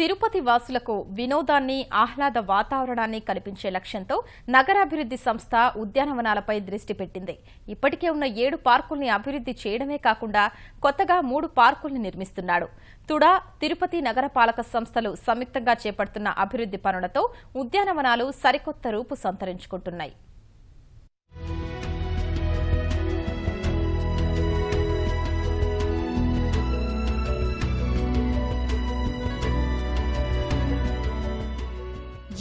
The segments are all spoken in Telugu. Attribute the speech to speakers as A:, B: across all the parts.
A: తిరుపతి వాసులకు వినోదాన్ని ఆహ్లాద వాతావరణాన్ని కల్పించే లక్ష్యంతో నగరాభివృద్ధి సంస్థ ఉద్యానవనాలపై దృష్టి పెట్టింది. ఇప్పటికే ఉన్న ఏడు పార్కుల్ని అభివృద్ధి చేయడమే కాకుండా కొత్తగా మూడు పార్కుల్ని నిర్మిస్తున్నాడు. తుడా తిరుపతి నగరపాలక సంస్థలు సంయుక్తంగా చేపడుతున్న అభివృద్ధి పనులతో ఉద్యానవనాలు సరికొత్త రూపు సంతరించుకుంటున్నాయి.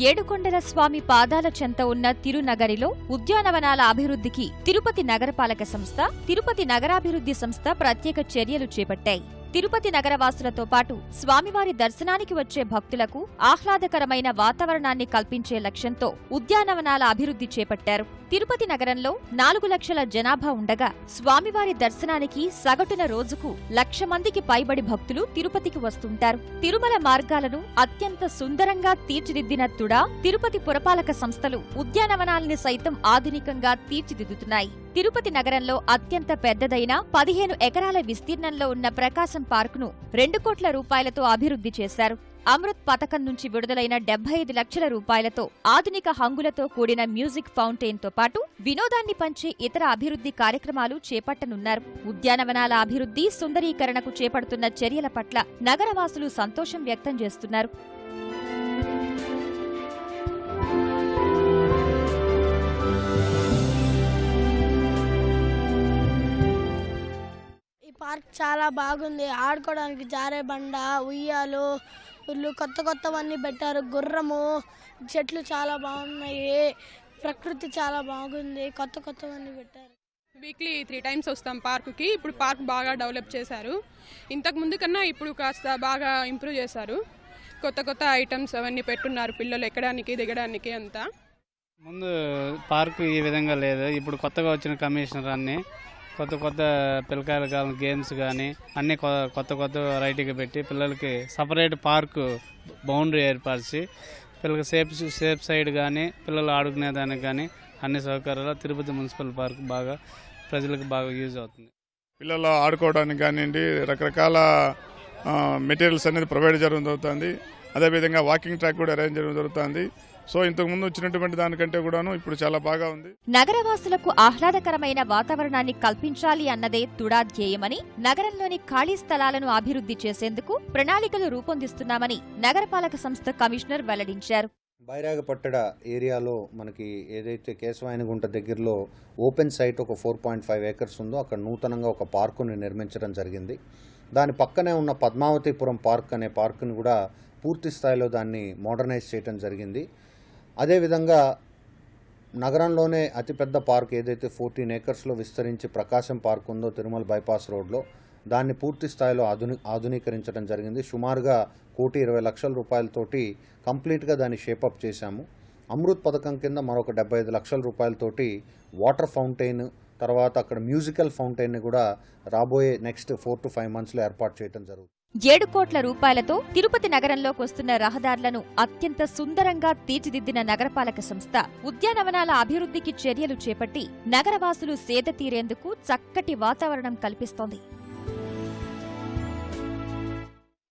B: ఏడుకొండల స్వామి పాదాల చెంత ఉన్న తిరునగరిలో ఉద్యానవనాల అభివృద్ధికి తిరుపతి నగరపాలక సంస్థ తిరుపతి నగరాభివృద్ధి సంస్థ ప్రత్యేక చర్యలు చేపట్టాయి. తిరుపతి నగరవాసులతో పాటు స్వామివారి దర్శనానికి వచ్చే భక్తులకు ఆహ్లాదకరమైన వాతావరణాన్ని కల్పించే లక్ష్యంతో ఉద్యానవనాల అభివృద్ధి చేపట్టారు. తిరుపతి నగరంలో నాలుగు లక్షల జనాభా ఉండగా స్వామివారి దర్శనానికి సగటున రోజుకు లక్ష మందికి పైబడి భక్తులు తిరుపతికి వస్తుంటారు. తిరుమల మార్గాలను అత్యంత సుందరంగా తీర్చిదిద్దిన తుడా తిరుపతి పురపాలక సంస్థలు ఉద్యానవనాల్ని సైతం ఆధునికంగా తీర్చిదిద్దుతున్నాయి. తిరుపతి నగరంలో అత్యంత పెద్దదైన పదిహేను ఎకరాల విస్తీర్ణంలో ఉన్న ప్రకాశం పార్కును రెండు కోట్ల రూపాయలతో అభివృద్ధి చేశారు. అమృత్ పథకం నుంచి విడుదలైన డెబ్బై ఐదు లక్షల రూపాయలతో ఆధునిక హంగులతో కూడిన మ్యూజిక్ ఫౌంటైన్తో పాటు వినోదాన్ని పంచే ఇతర అభివృద్ధి కార్యక్రమాలు చేపట్టనున్నారు. ఉద్యానవనాల అభివృద్ధి సుందరీకరణకు చేపడుతున్న చర్యల పట్ల నగరవాసులు సంతోషం వ్యక్తం చేస్తున్నారు.
C: పార్క్ చాలా బాగుంది. ఆడుకోవడానికి జారే బండ ఉయ్యాలు వీళ్ళు కొత్త కొత్తవన్నీ పెట్టారు. గుర్రము చెట్లు చాలా బాగున్నాయి. ప్రకృతి చాలా బాగుంది. కొత్త కొత్తవన్నీ పెట్టారు.
D: వీక్లీ త్రీ టైమ్స్ వస్తాం పార్కుకి. ఇప్పుడు పార్క్ బాగా డెవలప్ చేశారు. ఇంతకు ముందు కన్నా ఇప్పుడు కాస్త బాగా ఇంప్రూవ్ చేశారు. కొత్త కొత్త ఐటమ్స్ అవన్నీ పెట్టున్నారు పిల్లలు ఎక్కడానికి దిగడానికి అంతా.
E: ముందు పార్కు ఈ విధంగా లేదు. ఇప్పుడు కొత్తగా వచ్చిన కమిషనర్ అన్ని కొత్త కొత్త పిల్లకాయలు కానీ గేమ్స్ కానీ అన్ని కొ- కొత్త కొత్త వెరైటీగా పెట్టి పిల్లలకి సపరేట్ పార్కు బౌండరీ ఏర్పరిచి పిల్లలకి సేఫ్ సేఫ్ సైడ్ కానీ పిల్లలు ఆడుకునేదానికి కానీ అన్ని సౌకర్యాలు తిరుపతి మున్సిపల్ పార్క్ బాగా ప్రజలకు బాగా యూజ్ అవుతుంది.
F: పిల్లలు ఆడుకోవడానికి కానివ్వండి రకరకాల మెటీరియల్స్ అనేది ప్రొవైడ్ చేయడం జరుగుతుంది. అదేవిధంగా వాకింగ్ ట్రాక్ కూడా అరేంజ్ చేయడం జరుగుతుంది. సో ఇంతకు ముందు వచ్చినటువంటి దానికంటే కూడాను ఇప్పుడు చాలా బాగా ఉంది.
B: నగరవాసులకు ఆహ్లాదకరమైన వాతావరణాన్ని కల్పించాలి అన్నదే తుడా ధ్యేయమని నగరంలోని ఖాళీ స్థలాలను అభివృద్ధి చేసేందుకు ప్రణాళికలు రూపొందిస్తున్నామని నగరపాలక సంస్థ కమిషనర్ వెల్లడించారు.
G: బైరాగపట్టడ ఏరియాలో మనకి ఏదైతే కేశవాయనగుంట దగ్గరలో ఓపెన్ సైట్ ఒక ఫోర్ పాయింట్ ఫైవ్ ఏకర్స్ ఉందో అక్కడ నూతనంగా ఒక పార్కుని నిర్మించడం జరిగింది. దాని పక్కనే ఉన్న పద్మావతిపురం పార్క్ అనే పార్కుని కూడా పూర్తి స్థాయిలో దాన్ని మోడర్నైజ్ చేయడం జరిగింది. అదేవిధంగా నగరంలోనే అతిపెద్ద పార్క్ ఏదైతే ఫోర్టీన్ ఏకర్స్లో విస్తరించి ప్రకాశం పార్క్ ఉందో తిరుమల బైపాస్ రోడ్లో దాన్ని పూర్తి స్థాయిలో ఆధుని ఆధునీకరించడం జరిగింది. సుమారుగా కోటి ఇరవై లక్షల రూపాయలతోటి కంప్లీట్గా దాన్ని షేపప్ చేశాము. అమృత్ పథకం కింద మరొక డెబ్బై ఐదు లక్షల రూపాయలతోటి వాటర్ ఫౌంటైన్ తర్వాత అక్కడ మ్యూజికల్ ఫౌంటైన్ని కూడా రాబోయే నెక్స్ట్ ఫోర్ టు ఫైవ్ మంత్స్లో ఏర్పాటు చేయడం జరుగుతుంది.
B: ఏడు కోట్ల రూపాయలతో తిరుపతి నగరంలోకి వస్తున్న రహదారులను అత్యంత సుందరంగా తీర్చిదిద్దిన నగరపాలక సంస్థ ఉద్యానవనాల అభివృద్ధికి చర్యలు చేపట్టి నగరవాసులు సేద తీరేందుకు చక్కటి వాతావరణం కల్పిస్తోంది.